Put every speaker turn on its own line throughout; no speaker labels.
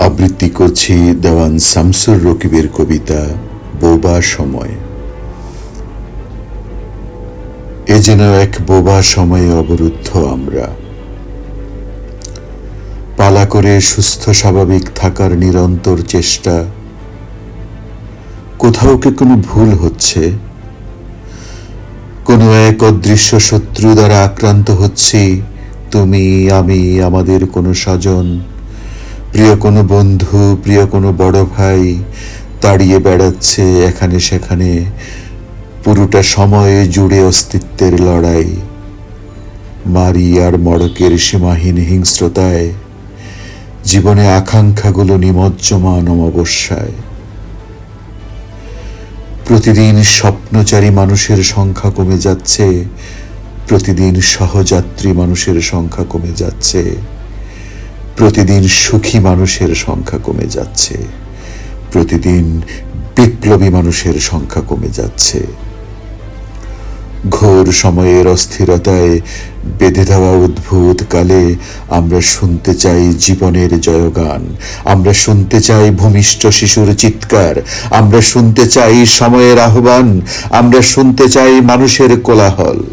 আবৃত্তি করছি দেওয়ান শামসুর রকিবের কবিতা বোবা সময়। এ যেন এক বোবা সময়ে অবরুদ্ধ আমরা। পালা করে সুস্থ স্বাভাবিক থাকার নিরন্তর চেষ্টা। কোথাও কি কোনো ভুল হচ্ছে? কোনো এক অদৃশ্য শত্রু দ্বারা আক্রান্ত হচ্ছি? তুমি, আমি, আমাদের কোনো স্বজন প্রিয় কোনো বন্ধু, প্রিয় কোনো বড় ভাই তাড়িয়ে বেড়াচ্ছে এখানে সেখানে। পুরোটা সময়ে জুড়ে অস্তিত্বের লড়াই। মারি আর মড়কের সীমাহীন হিংস্রতায়। জীবনে আকাঙ্ক্ষাগুলো নিমজ্জমান অমাবস্যায়। প্রতিদিন স্বপ্নচারী মানুষের সংখ্যা কমে যাচ্ছে। প্রতিদিন সহযাত্রী মানুষের সংখ্যা কমে যাচ্ছে। প্রতিদিন সুখী মানুষের সংখ্যা কমে যাচ্ছে। প্রতিদিন বিপ্লবী মানুষের সংখ্যা কমে যাচ্ছে। ঘোর সময়ের অস্থিরতায় বেঁধে দেওয়া উদ্ভূত কালে আমরা শুনতে চাই জীবনের জয়গান, আমরা শুনতে চাই ভূমিষ্ঠ শিশুর চিৎকার, আমরা শুনতে চাই সময়ের আহ্বান, আমরা শুনতে চাই মানুষের কোলাহল।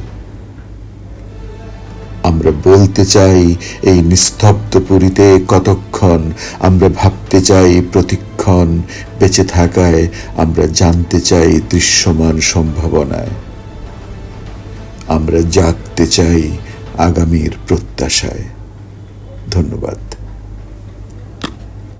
আমরা বলতে চাই এই নিস্তব্ধ পুরীতে কতক্ষণ? আমরা ভাবতে চাই প্রতিক্ষণ বেঁচে থাকায় আমরা জানতে চাই দৃশ্যমান সম্ভাবনায়। আমরা জাগতে চাই আগামীর প্রত্যাশায়। ধন্যবাদ।